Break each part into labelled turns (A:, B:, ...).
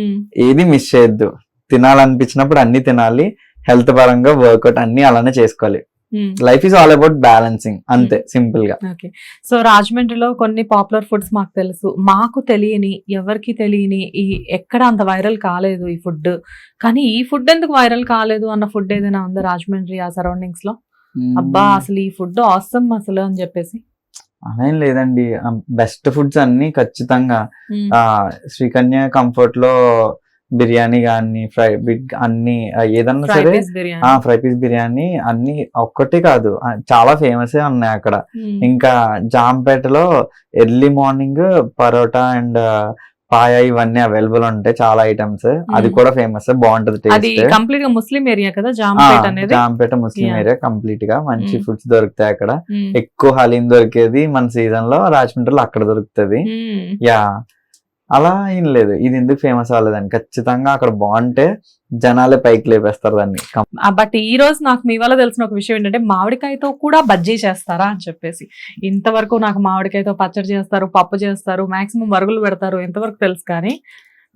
A: ఉమ్,
B: ఏది మిస్ చేయొద్దు. తినాలనిపించినప్పుడు అన్ని తినాలి. హెల్త్ పరంగా వర్కౌట్ అన్ని అలానే చేసుకోవాలి. Life is all about balancing అంతే సింపుల్గా.
A: ఓకే సో రాజమండ్రిలో కొన్ని పాపులర్ ఫుడ్స్ మాకు తెలుసు. మాకు తెలియని ఎవరికి తెలియని ఈ ఎక్కడ అంత వైరల్ కాలేదు ఈ ఫుడ్ కానీ ఈ ఫుడ్ ఎందుకు వైరల్ కాలేదు అన్న ఫుడ్ ఏదైనా ఉందా రాజమండ్రి ఆ సరౌండింగ్స్లో? అబ్బా అసలు ఈ ఫుడ్ అవసరం అసలు అని చెప్పేసి.
B: అదేం లేదండి. బెస్ట్ ఫుడ్స్ అన్ని ఖచ్చితంగా. ఆ శ్రీకన్య కంఫర్ట్లో బిర్యానీ కానీ ఫ్రై బిగ్ అన్ని ఏదన్నా సరే ఆ ఫ్రై పీస్ బిర్యానీ అన్ని ఒక్కటే కాదు. చాలా ఫేమస్ ఉన్నాయి అక్కడ. ఇంకా జాంపేటలో early morning parotta and paya ఇవన్నీ అవైలబుల్ ఉంటాయి చాలా ఐటమ్స్ అది. కూడా ఫేమస్ బాగుంటది
A: అది
B: టేస్ట్
A: కంప్లీట్గా ముస్లిం ఏరియా కదా జాంపేట్ అనేది?
B: జాంపేట ముస్లిం. ఏరియా కంప్లీట్గా మంచి. ఫుడ్స్ దొరుకుతాయి అక్కడ. ఎక్కువ హలీం దొరికేది మన సీజన్లో రాజమండ్రిలో అక్కడ దొరుకుతది. యా అలా ఏం లేదు. ఇది ఎందుకు ఫేమస్ అవ్వలేదని ఖచ్చితంగా అక్కడ బాగుంటే జనాలే పైకి లేపేస్తారు దాన్ని.
A: బట్ ఈ రోజు నాకు మీ వల్ల తెలిసిన ఒక విషయం ఏంటంటే మామిడికాయతో కూడా బజ్జీ చేస్తారా అని చెప్పేసి. ఇంతవరకు నాకు మామిడికాయతో పచ్చడి చేస్తారు పప్పు చేస్తారు మాక్సిమం వరుగులు పెడతారు ఇంతవరకు తెలుసు కానీ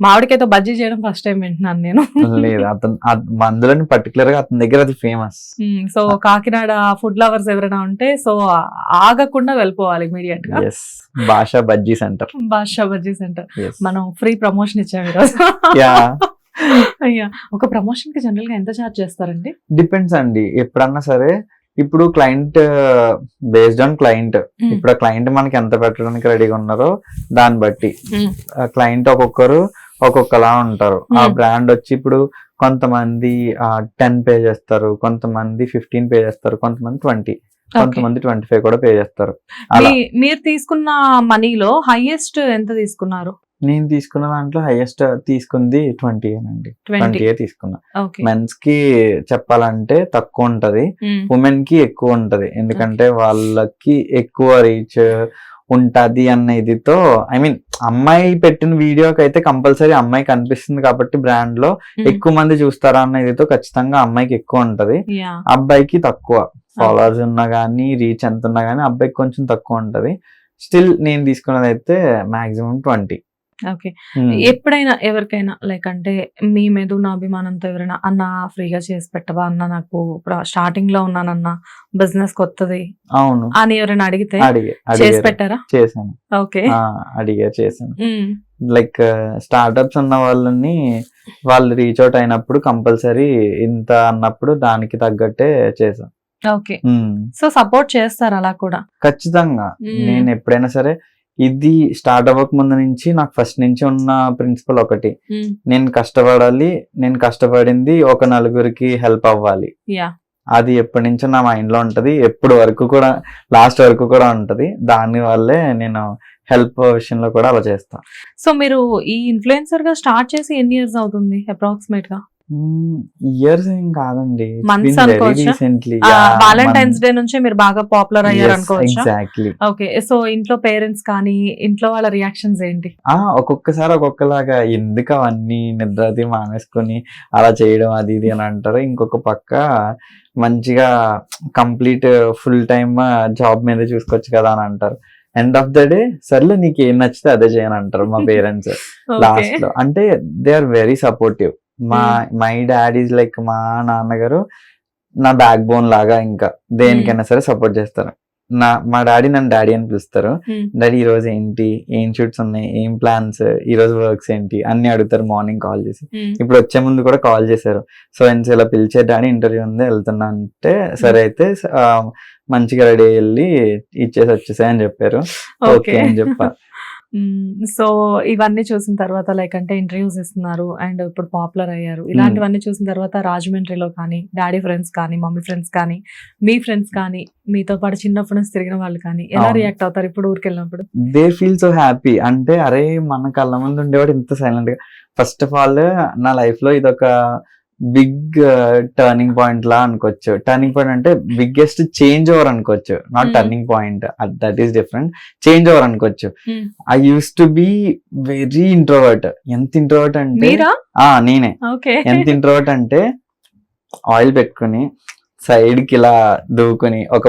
A: మామిడికాయతో బజ్జీ చేయడం ఫస్ట్ టైం వింటున్నాను నేను.
B: లేదు అతను అత్- అందులోని పర్టికులర్గా అతని దగ్గర అది famous
A: so Kakinada food lovers ఎవరైనా ఉంటే సో ఆగకుండా వెళ్ళిపోవాలి
B: ఇమీడియట్గా. భాషా బజ్జీ సెంటర్
A: బాషా బజ్జీ సెంటర్ మనం ఫ్రీ ప్రమోషన్ ఇచ్చాము ఈరోజు. అయ్యా ఒక ప్రమోషన్కి జనరల్గా ఎంత ఛార్జ్ చేస్తారండి?
B: డిపెండ్స్ అండి. ఎప్పుడన్నా సరే ఇప్పుడు క్లయింట్ బేస్డ్ ఆన్ క్లయింట్. ఇప్పుడు క్లయింట్ మనకి ఎంత పెట్టడానికి రెడీగా ఉన్నారో దాన్ని బట్టి. క్లయింట్ ఒక్కొక్కరు ఒక్కొక్కలా ఉంటారు. ఆ
A: Hmm.
B: బ్రాండ్ వచ్చి ఇప్పుడు కొంతమంది టెన్ పే చేస్తారు కొంతమంది ఫిఫ్టీన్ పే చేస్తారు కొంతమంది ట్వంటీ కొంతమంది ట్వంటీ ఫైవ్ కూడా పే చేస్తారు.
A: మీరు తీసుకున్న మనీలో హైయెస్ట్ ఎంత తీసుకున్నారు?
B: నేను తీసుకున్న దాంట్లో హైయెస్ట్ తీసుకుంది ట్వంటీ అండి
A: ట్వంటీ
B: తీసుకున్నా. మెన్స్కి చెప్పాలంటే తక్కువ ఉంటది.
A: ఉమ్,
B: ఉమెన్కి ఎక్కువ ఉంటది. ఎందుకంటే వాళ్ళకి ఎక్కువ రీచ్ ఉంటది అన్న ఇదితో ఐ మీన్ అమ్మాయి పెట్టిన వీడియోకి అయితే కంపల్సరీ అమ్మాయి కనిపిస్తుంది కాబట్టి బ్రాండ్లో
A: ఉమ్,
B: ఎక్కువ మంది చూస్తారా అన్న ఇదితో ఖచ్చితంగా అమ్మాయికి ఎక్కువ ఉంటది. అబ్బాయికి తక్కువ. ఫాలోవర్స్ ఉన్నా గానీ రీచ్ ఎంత ఉన్నా గానీ అబ్బాయికి కొంచెం తక్కువ ఉంటది. స్టిల్ నేను తీసుకున్నది అయితే మాక్సిమం ట్వంటీ
A: ఓకే. ఎప్పుడైనా ఎవరికైనా లైక్ అంటే మీ మీద ఉన్న అభిమానంతో ఎవరైనా అన్న ఫ్రీగా చేసి పెట్టవా? అన్న నాకు స్టార్టింగ్లో ఉన్నానన్న బిజినెస్ కొత్తది
B: అవును.
A: అని ఎవరైనా అడిగితే
B: అడిగే
A: చేసి పెట్టారా?
B: చేశాను.
A: ఓకే.
B: అడిగా చేశాను. లైక్ స్టార్టప్స్ ఉన్న వాళ్ళని వాళ్ళు రీచ్ అవుట్ అయినప్పుడు కంపల్సరీ ఇంత అన్నప్పుడు దానికి తగ్గట్టే చేసాం
A: ఓకే. సో సపోర్ట్ చేస్తారు అలా కూడా?
B: ఖచ్చితంగా. నేను ఎప్పుడైనా సరే ఇది స్టార్ట్ అవ్వక ముందు నుంచి నాకు ఫస్ట్ నుంచి ఉన్న ప్రిన్సిపల్ ఒకటి.
A: ఉమ్,
B: నేను కష్టపడాలి నేను కష్టపడింది ఒక నలుగురికి హెల్ప్ అవ్వాలి. అది ఎప్పటి నుంచో నా మైండ్లో ఉంటది ఎప్పుడు వరకు కూడా లాస్ట్ వరకు కూడా ఉంటది. దాని వల్లే నేను హెల్ప్ విషయంలో కూడా అలా చేస్తా.
A: సో మీరు ఈ ఇన్ఫ్లుయెన్సర్గా స్టార్ట్ చేసి ఎన్ని ఇయర్స్ అవుతుంది అప్రాక్సిమేట్గా?
B: ఇయర్స్ ఏం కాదండి? రీసెంట్లీ
A: వాలంటైన్స్ డే నుంచే మీరు బాగా పాపులర్ అయ్యారు అనుకోవచ్చా?
B: ఎగ్జాక్ట్లీ
A: ఓకే సో ఇంట్లో పేరెంట్స్ కానీ ఇంట్లో వాళ్ళ రియాక్షన్స్ ఏంటి?
B: ఆ ఒక్కొక్కసారి ఒక్కొక్కలాగా ఎందుకు అవన్నీ నిద్రది మానేసుకొని అలా చేయడం అది ఇది అని అంటారు. ఇంకొక పక్క మంచిగా కంప్లీట్ ఫుల్ టైమ్ జాబ్ మీద చూసుకోవచ్చు కదా అని అంటారు. ఎండ్ ఆఫ్ ద డే సర్లే నీకు ఏం నచ్చితే అదే చేయని అంటారు మా పేరెంట్స్ లాస్ట్లో. అంటే దే ఆర్ వెరీ సపోర్టివ్ మా మై డాడీ లైక్ మా నాన్నగారు నా బ్యాక్ బోన్ లాగా ఇంకా దేనికైనా సరే సపోర్ట్ చేస్తారు. నా మా డాడీ నన్ను డాడీ అని పిలుస్తారు. డాడీ ఈ రోజు ఏంటి? ఏం షూట్స్ ఉన్నాయి? ఏం ప్లాన్స్? ఈ రోజు వర్క్స్ ఏంటి? అన్ని అడుగుతారు మార్నింగ్ కాల్ చేసి. ఇప్పుడు వచ్చే ముందు కూడా కాల్ చేశారు. సో ఎన్స్ ఇలా పిలిచే డాడీ ఇంటర్వ్యూ ఉంది వెళ్తున్నా అంటే సరే అయితే మంచిగా రెడీ వెళ్ళి ఇచ్చేసి వచ్చేసాయి అని చెప్పారు. ఓకే అని చెప్పా.
A: సో ఇవన్నీ చూసిన తర్వాత లైక్ అంటే ఇంటర్వ్యూస్ ఇస్తున్నారు అండ్ ఇప్పుడు పాపులర్ అయ్యారు. ఇలాంటివన్నీ చూసిన తర్వాత రాజమండ్రిలో కానీ డాడీ ఫ్రెండ్స్ కానీ మమ్మీ ఫ్రెండ్స్ కానీ మీ ఫ్రెండ్స్ కానీ మీతో పాటు చిన్నప్పటి నుంచి తిరిగిన వాళ్ళు కానీ ఎలా. రియాక్ట్ అవుతారు ఇప్పుడు ఊరికి వెళ్ళినప్పుడు
B: దే ఫీల్ సో హ్యాపీ అంటే అరే మన కళ్ళ ముందు ఉండేవాడు ఇంత సైలెంట్గా. ఫస్ట్ ఆఫ్ ఆల్ నా లైఫ్లో ఇదొక బిగ్ టర్నింగ్ పాయింట్ లా అనుకోవచ్చు. టర్నింగ్ పాయింట్ అంటే బిగ్గెస్ట్ చేంజ్ ఓవర్ అనుకోవచ్చు. Not. Turning point that is different change over అనుకోవచ్చు. I use to be very introvert ఎంత ఇంట్రోవర్ట్ అంటే నేనే. ఎంత ఇంట్రోవర్ట్ అంటే ఆయిల్ పెట్టుకుని సైడ్కి ఇలా దూకుని ఒక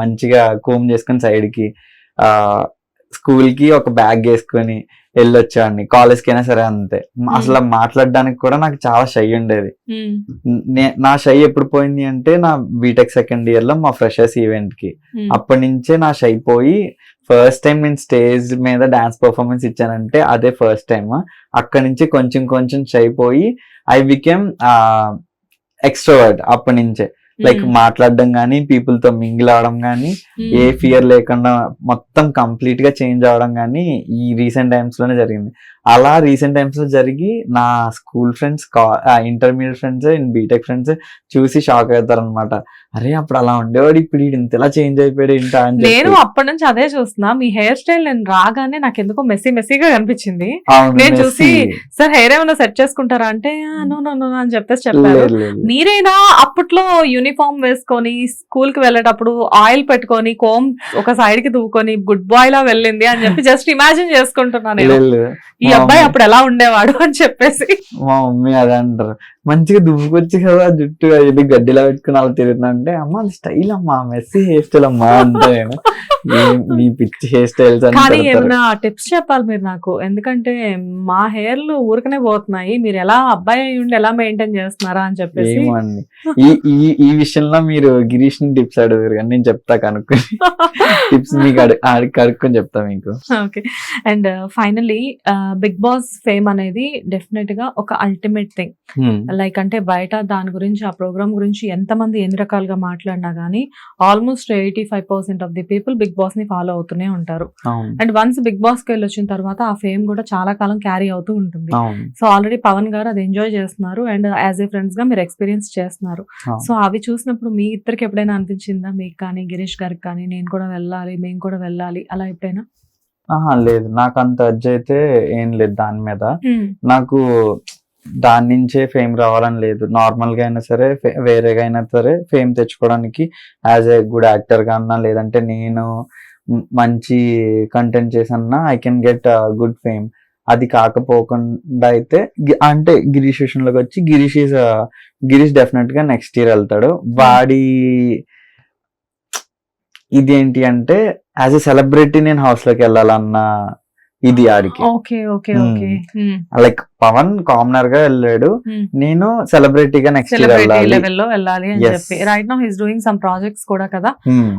B: మంచిగా కూమ్ చేసుకుని సైడ్కి ఆ స్కూల్కి ఒక బ్యాగ్ వేసుకొని వెళ్ళొచ్చేవాడిని. కాలేజ్కి అయినా సరే అంతే. అసలు మాట్లాడడానికి కూడా నాకు చాలా షై ఉండేది. నే- షై ఎప్పుడు పోయింది అంటే నా బీటెక్ సెకండ్ ఇయర్లో మా ఫ్రెషర్స్
A: ఈవెంట్కి.
B: అప్పటి నుంచే నా షై పోయి ఫస్ట్ టైం నేను స్టేజ్ మీద డాన్స్ పర్ఫార్మెన్స్ ఇచ్చానంటే అదే ఫస్ట్ టైం అక్కడి నుంచి కొంచెం కొంచెం షై పోయి ఐ బికెమ్ ఎక్స్ట్రోవర్డ్ అప్పటి నుంచే. లైక్
A: ఉమ్,
B: మాట్లాడడం కానీ పీపుల్తో మింగిల్ అవడం కానీ. ఏ ఫియర్ లేకుండా మొత్తం కంప్లీట్గా చేంజ్ అవడం కానీ ఈ రీసెంట్ టైమ్స్లోనే జరిగింది అలా రీసెంట్ టైమ్స్లో జరిగి నా school friends intermediate friends B Tech friends చూసి షాక్ అవుతారు అనమాట అరే అప్పుడు అలా ఉండేవాడు ఇప్పుడు ఈడు ఇంతలా చేంజ్ అయిపోయాడు ఏంటా అని.
A: నేను అప్పటి నుంచి అదే చూస్తున్నా మీ హెయిర్ స్టైల్ నేను రాగానే నాకు ఎందుకో మెస్సీ మెస్సీగా కనిపించింది నేను. చూసి సార్ హెయిర్ ఏమైనా సెట్ చేసుకుంటారా అంటే నో నో నో అని చెప్పేసి చెప్పారు. మీరైనా అప్పట్లో యూనిఫామ్ వేసుకొని స్కూల్కి వెళ్ళేటప్పుడు ఆయిల్ పెట్టుకొని కోమ్ ఒక సైడ్కి దువ్వుకొని గుడ్ బాయ్ లా వెళ్ళింది అని చెప్పి జస్ట్ ఇమాజిన్ చేసుకుంటున్నాను. ఈ అబ్బాయి అప్పుడు ఎలా ఉండేవాడు అని చెప్పేసి.
B: మా మమ్మీ అదే అంటారు. మంచిగా దువ్వుకొచ్చి కదా జుట్టు ఇది గడ్డిలా పెట్టుకుని అలా తిరుగుతున్నా అంటే అమ్మ అది స్టైల్ అమ్మా మెస్సీ హెయిర్ స్టైల్ అమ్మా అంటే నేను "నీ- నీ పిచ్చి హెయిర్ స్టైల్స్ అని
A: కానీ. ఏమైనా టిప్స్ చెప్పాలి మీరు నాకు? ఎందుకంటే మా హెయిర్లు ఊరికనే పోతున్నాయి. మీరు ఎలా అబ్బాయి అయి ఉండి ఎలా మెయింటైన్ చేస్తున్నారా అని చెప్పేసి.
B: ఈ ఈ ఈ విషయంలో మీరు గిరీష్ని టిప్స్ అడుగురు కానీ నేను చెప్తా కనుక్కొని. టిప్స్ మీకు అడు అడు- కనుక్కొని చెప్తా మీకు.
A: Okay and finally Bigg Boss fame అనేది డెఫినెట్గా ఒక అల్టిమేట్ థింగ్. లైక్ అంటే బయట దాని గురించి ఆ ప్రోగ్రామ్ గురించి ఎంతమంది ఎన్ని రకాలుగా మాట్లాడినా గానీ almost eighty five percent of the people Bigg బాస్ని follow అవుతూనే ఉంటారు. అండ్ వన్స్ బిగ్ బాస్కి వెళ్ళి వచ్చిన తర్వాత ఆ ఫేమ్ కూడా చాలా కాలం క్యారీ అవుతూ ఉంటుంది. సో ఆల్రెడీ పవన్ గారు అది ఎంజాయ్ చేస్తున్నారు. అండ్ యాజ్ ఏ ఫ్రెండ్స్గా మీరు ఎక్స్పీరియన్స్ చేస్తున్నారు. సో అవి చూసినప్పుడు మీ ఇద్దరికి ఎప్పుడైనా అనిపించిందా? మీకు కానీ గిరీష్ గారికి కానీ నేను కూడా వెళ్ళాలి మేము కూడా వెళ్ళాలి అలా ఎప్పుడైనా?
B: లేదు. నాకు అంత అర్జ్ అయితే ఏం లేదు దాని మీద. నాకు దాని నుంచే ఫేమ్ రావాలని లేదు. నార్మల్గా అయినా సరే ఫే- వేరేగా అయినా సరే ఫేమ్ తెచ్చుకోవడానికి యాజ్ ఏ గుడ్ యాక్టర్గా అన్నా లేదంటే నేను మంచి content చేసన్నా I can get good fame అది కాకపోకుండా అయితే అంటే గిరీష్ విషయంలోకి వచ్చి గిరీష్ ఈజ్ గిరీష్ డెఫినెట్గా నెక్స్ట్ ఇయర్ వెళ్తాడు. వాడి ఇది ఏంటి అంటే యాజ్ ఎ సెలబ్రిటీ నేను హౌస్లోకి వెళ్ళాలన్న ఇది ఆడికి
A: okay okay. Okay.
B: Like Pavan కామనర్గా వెళ్ళాడు నేను నెక్స్ట్
A: సెలబ్రిటీ
B: వెళ్ళాలి.
A: లెవెల్లో వెళ్ళాలి అని. చెప్పి. Right now he's doing some projects కూడా కదా.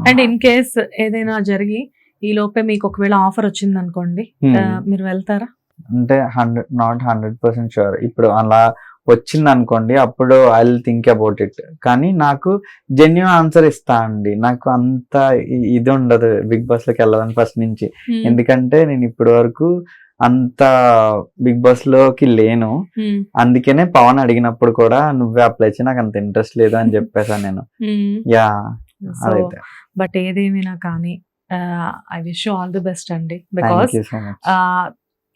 A: అండ్ ఇన్ కేస్ ఏదైనా జరిగి ఈ లోపే మీకు ఒకవేళ ఆఫర్ వచ్చింది అనుకోండి. మీరు వెళ్తారా?
B: అంటే hundred not hundred percent sure ఇప్పుడు అలా వచ్చింది అనుకోండి అప్పుడు ఐ థింక్ అబౌట్ ఇట్ కానీ నాకు జెన్యున్ ఆన్సర్ ఇస్తా అండి. నాకు అంత ఇది ఉండదు. బిగ్ బాస్లోకి వెళ్ళాలని ఫస్ట్ నుంచి.
A: Hmm.
B: ఎందుకంటే నేను ఇప్పటి వరకు అంత బిగ్ బాస్లోకి లేను.
A: Hmm.
B: అందుకనే పవన్ అడిగినప్పుడు కూడా నువ్వే అప్లై చేయి నాకు అంత ఇంట్రెస్ట్ లేదు అని చెప్పేసాను నేను.
A: Hmm.
B: యా
A: సో
B: అదైతే.
A: బట్ ఏదేమైనా కానీ I wish you all the best అండి. బికాస్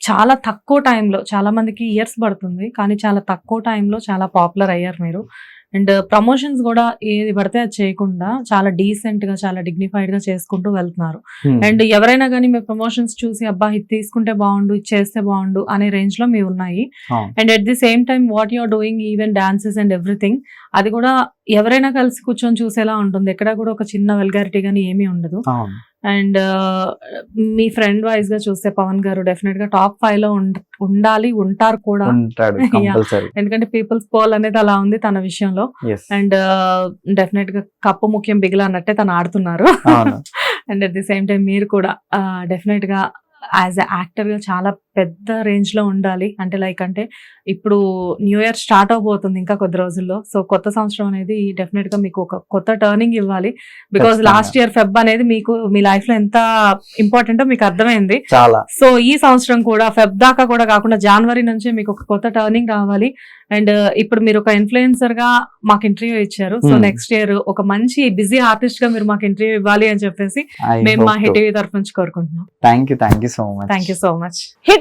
A: చాలా తక్కువ టైంలో చాలా మందికి ఇయర్స్ పడుతుంది కానీ చాలా తక్కువ టైంలో చాలా పాపులర్ అయ్యారు మీరు. అండ్ ప్రమోషన్స్ కూడా ఏది పడితే అది చేయకుండా చాలా డీసెంట్గా చాలా డిగ్నిఫైడ్గా చేసుకుంటూ వెళ్తున్నారు. అండ్ ఎవరైనా కానీ మీ ప్రమోషన్స్ చూసి అబ్బా ఇది తీసుకుంటే బాగుండు ఇది చేస్తే బాగుండు అనే రేంజ్లో మీ ఉన్నాయి. And at the same time what you're doing even dances and everything అది కూడా ఎవరైనా కలిసి కూర్చొని చూసేలా ఉంటుంది. ఎక్కడ కూడా ఒక చిన్న వెల్గారిటీ గానీ ఏమీ ఉండదు. అండ్ మీ ఫ్రెండ్ వైజ్గా చూస్తే పవన్ గారు డెఫినెట్గా టాప్ ఫైవ్లో ఉండ- ఉండాలి ఉంటారు కూడా. ఎందుకంటే పీపుల్స్ పోల్ అనేది అలా ఉంది తన విషయంలో.
B: ఎస్
A: అండ్ డెఫినెట్గా కప్పు ముఖ్యం బిగిల అన్నట్టే తను ఆడుతున్నారు. And at the same time మీరు కూడా డెఫినెట్గా యాజ్ యాక్టర్గా చాలా పెద్ద రేంజ్లో ఉండాలి. అంటే లైక్ అంటే ఇప్పుడు న్యూ ఇయర్ స్టార్ట్ అవబోతుంది ఇంకా కొద్ది రోజుల్లో. సో కొత్త సంవత్సరం అనేది డెఫినెట్గా మీకు ఒక కొత్త టర్నింగ్ ఇవ్వాలి. బికాస్
B: ఖచ్చితంగా.
A: లాస్ట్ ఇయర్ ఫెబ్ అనేది మీకు మీ లైఫ్లో ఎంత ఇంపార్టెంటో మీకు అర్థమైంది.
B: చాలా.
A: సో ఈ సంవత్సరం కూడా ఫెబ్ దాకా కూడా కాకుండా జనవరి నుంచే మీకు ఒక కొత్త టర్నింగ్ రావాలి. అండ్ ఇప్పుడు మీరు ఒక ఇన్ఫ్లుయెన్సర్గా మాకు ఇంటర్వ్యూ ఇచ్చారు. సో. నెక్స్ట్ ఇయర్ ఒక మంచి బిజీ ఆర్టిస్ట్గా మీరు మాకు ఇంటర్వ్యూ ఇవ్వాలి అని చెప్పేసి మేము మా హిట్ టీవీ తరఫు నుంచి కోరుకుంటున్నాం.
B: Thank you thank you so much
A: thank you so much
C: Hit